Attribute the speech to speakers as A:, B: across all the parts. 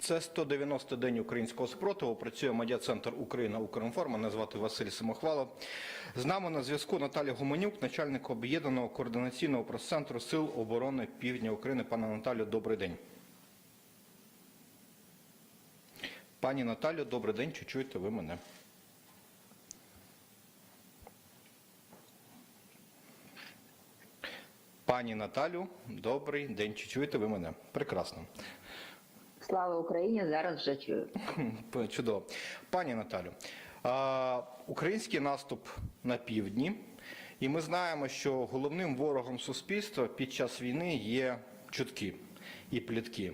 A: Це 190 день українського спротиву. Працює медіа-центр Україна Укрінформ. Мене звати Василь Самохвалов. З нами на зв'язку Наталя Гуменюк, начальник об'єднаного координаційного прес-центру Сил оборони Півдня України. Пане Наталю, добрий день. Пані Наталю, добрий день. Чи чуєте ви мене? Пані Наталю, добрий день. Чи чуєте ви мене? Прекрасно.
B: Слава Україні! Зараз вже чую.
A: Чудово. Пані Наталю, український наступ на півдні, і ми знаємо, що головним ворогом суспільства під час війни є чутки і плітки.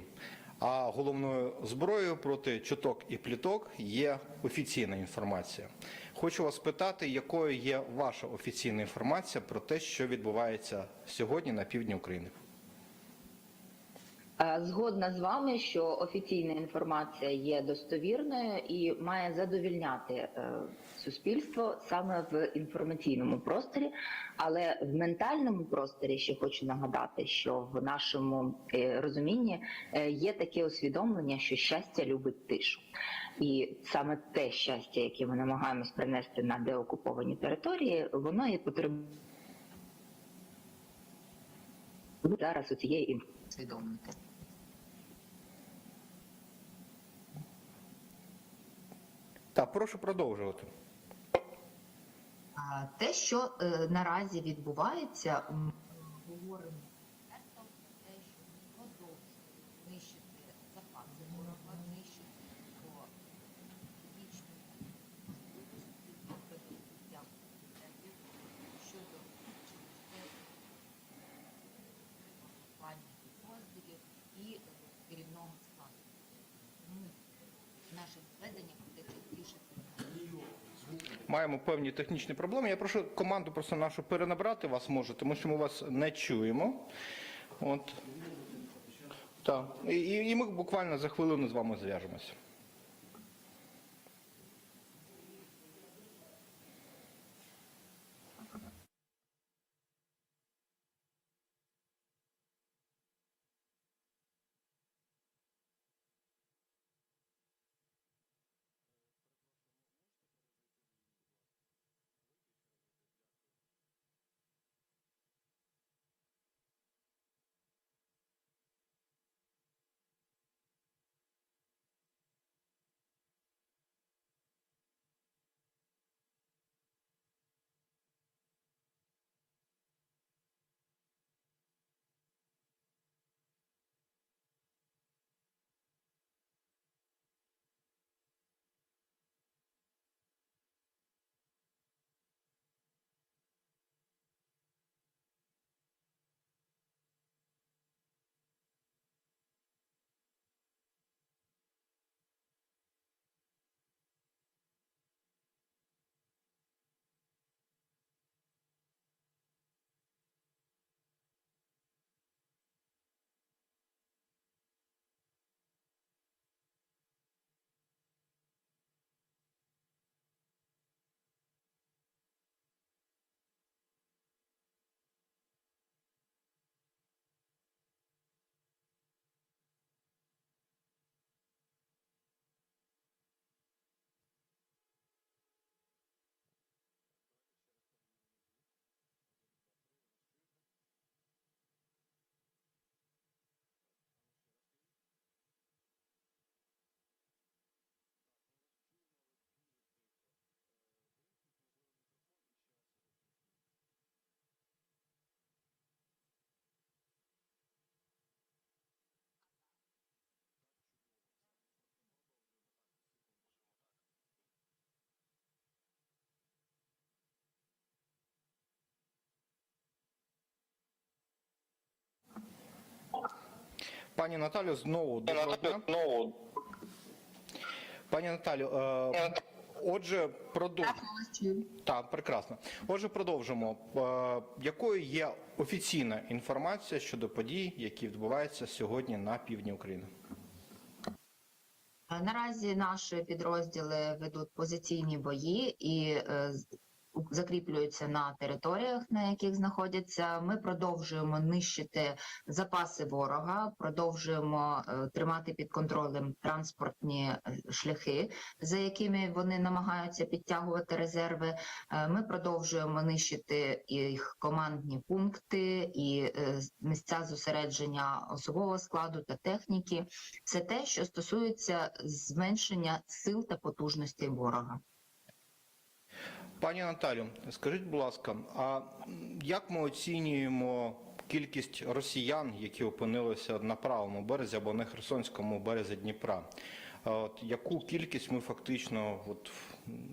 A: А головною зброєю проти чуток і пліток є офіційна інформація. Хочу вас питати, якою є ваша офіційна інформація про те, що відбувається сьогодні на півдні України?
B: Е, Згодна з вами, що офіційна інформація є достовірною і має задовільняти е, суспільство саме в інформаційному просторі, але в ментальному просторі ще хочу нагадати, що в нашому е, розумінні є таке усвідомлення, що щастя любить тишу, і саме те щастя, яке ми намагаємось принести на деокуповані території, воно і потребує зараз у цієї інформації усвідомити.
A: Так, прошу продовжувати.
C: Те, що е, наразі відбувається, ми говоримо експерта про те, що ми продовжуємо нищити запаси ворога, нищити його фізичні можливості до прибуття президентів щодо через плані підрозділів і е, керівного складу. Тому наше зведення буде частіше
A: Маємо певні технічні проблеми. Я прошу команду просто нашу перенабрати вас може, тому що ми вас не чуємо. От. Так. І, і- ми буквально за хвилину з вами зв'яжемося. Пані Наталю, знову доброго дня. Пані Наталю, е, отже, продовжуємо. Так, прекрасно. Отже, продовжимо. Е, Якою є офіційна інформація щодо подій, які відбуваються сьогодні на півдні України?
C: Наразі наші підрозділи ведуть позиційні бої і е, з-
B: закріплюються на територіях, на яких знаходяться. Ми продовжуємо нищити запаси ворога, продовжуємо е, тримати під контролем транспортні е, шляхи, за якими вони намагаються підтягувати резерви. Е, Ми продовжуємо нищити їх командні пункти і місця зосередження особового складу та техніки. Це те, що стосується зменшення сил та потужностей ворога.
A: Пані Наталю, скажіть, будь ласка, а як ми оцінюємо кількість росіян, які опинилися на правому березі або на Херсонському березі Дніпра? От яку кількість ми фактично от,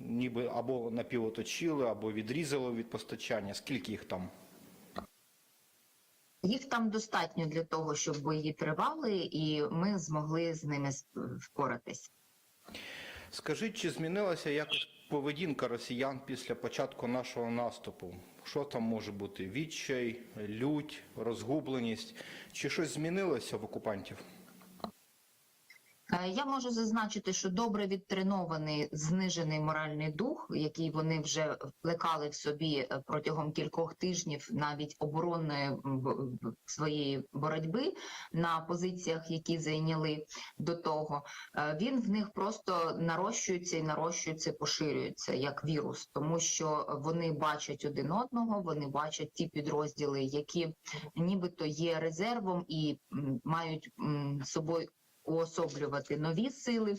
A: ніби або напівоточили, або відрізали від постачання? Скільки їх там?
B: Їх там достатньо для того, щоб бої тривали, і ми змогли з ними впоратись.
A: Скажіть, чи змінилася якось поведінка росіян після початку нашого наступу? Що там може бути? Відчай, лють, розгубленість? Чи щось змінилося в окупантів?
B: Е, Я можу зазначити, що добре відтренований знижений моральний дух, який вони вже вплекали в собі е, протягом кількох тижнів, навіть оборонної своєї боротьби на позиціях, які зайняли до того, е, він в них просто нарощується і нарощується, поширюється як вірус, тому що вони бачать один одного, вони бачать ті підрозділи, які нібито є резервом і мають собою уособлювати нові сили.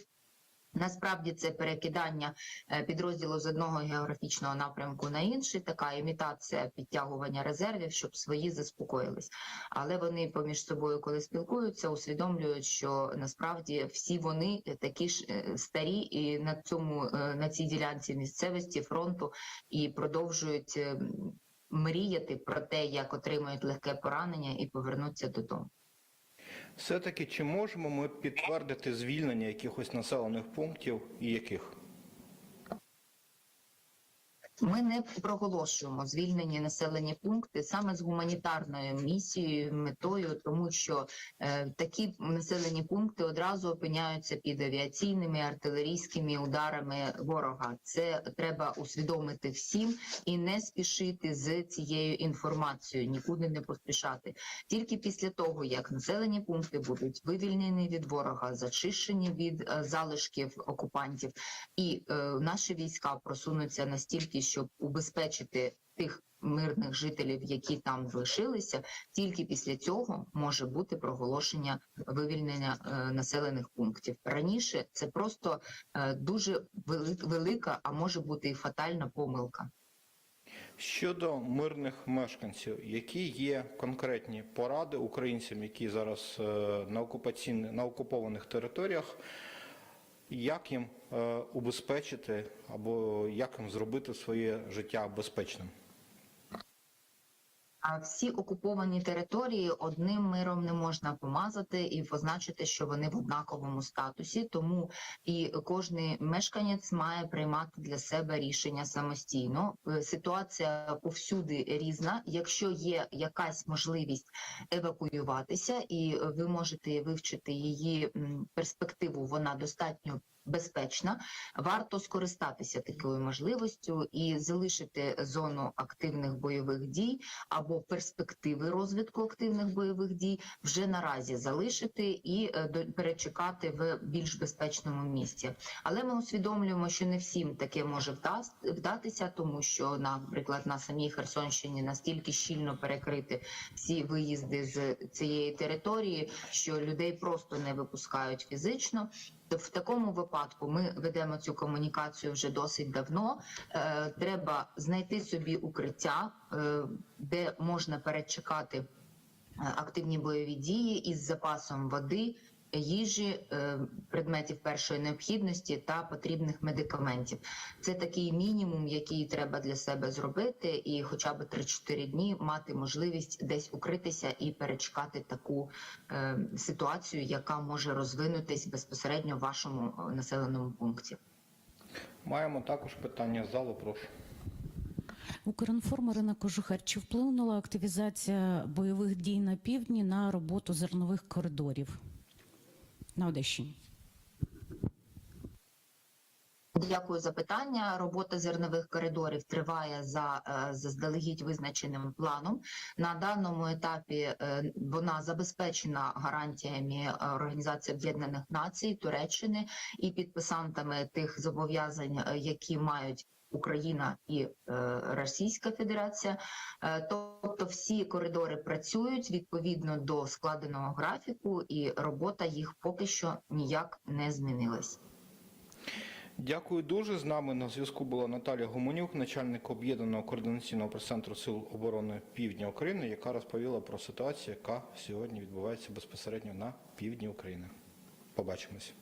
B: Насправді це перекидання е, підрозділу з одного географічного напрямку на інший, така імітація підтягування резервів, щоб свої заспокоїлись. Але вони поміж собою, коли спілкуються, усвідомлюють, що насправді всі вони такі ж е, старі і на цьому е, на цій ділянці місцевості фронту і продовжують е, мріяти про те, як отримують легке поранення і повернуться додому.
A: Все-таки чи можемо ми підтвердити звільнення якихось населених пунктів і яких?
B: Ми не проголошуємо звільнені населені пункти саме з гуманітарною місією, метою, тому що е, такі населені пункти одразу опиняються під авіаційними артилерійськими ударами ворога. Це треба усвідомити всім і не спішити з цією інформацією, нікуди не поспішати. Тільки після того, як населені пункти будуть вивільнені від ворога, зачищені від е, залишків окупантів, і е, наші війська просунуться настільки, щоб убезпечити тих мирних жителів, які там лишилися, тільки після цього може бути проголошення вивільнення е, населених пунктів. Раніше це просто е, дуже велика, а може бути і фатальна помилка.
A: Щодо мирних мешканців, які є конкретні поради українцям, які зараз е, на окупаційних на окупованих територіях, як їм е, убезпечити або як їм зробити своє життя безпечним?
B: А всі окуповані території одним миром не можна помазати і позначити, що вони в однаковому статусі. Тому і кожний мешканець має приймати для себе рішення самостійно. Е, Ситуація повсюди різна. Якщо є якась можливість евакуюватися, і ви можете вивчити її перспективу, вона достатньо безпечна. Варто скористатися такою можливістю і залишити зону активних бойових дій або перспективи розвитку активних бойових дій вже наразі залишити і е, перечекати в більш безпечному місці. Але ми усвідомлюємо, що не всім таке може вдатися, тому що, наприклад, на самій Херсонщині настільки щільно перекрити всі виїзди з цієї території, що людей просто не випускають фізично. В такому випадку ми ведемо цю комунікацію вже досить давно. Е, треба знайти собі укриття, е, де можна перечекати е, активні бойові дії із запасом води, їжі, е, предметів першої необхідності та потрібних медикаментів. Це такий мінімум, який треба для себе зробити, і хоча б 3-4 дні мати можливість десь укритися і перечекати таку е, ситуацію, яка може розвинутись безпосередньо в вашому е, населеному пункті.
A: Маємо також питання з залу, прошу.
D: Укрінформ Ірина Кожухар, чи вплинула активізація бойових дій на півдні на роботу зернових коридорів на Одещині?
B: Дякую за питання. Робота зернових коридорів триває за е, заздалегідь визначеним планом. На даному етапі е, вона забезпечена гарантіями е, Організації Об'єднаних Націй, Туреччини і підписантами тих зобов'язань, які мають. Україна і Російська Федерація, тобто всі коридори працюють відповідно до складеного графіку, і робота їх поки що ніяк не змінилась.
A: Дякую дуже. З нами на зв'язку була Наталія Гуменюк, начальник об'єднаного координаційного прес-центру Сил оборони Півдня України, яка розповіла про ситуацію, яка сьогодні відбувається безпосередньо на півдні України. Побачимось.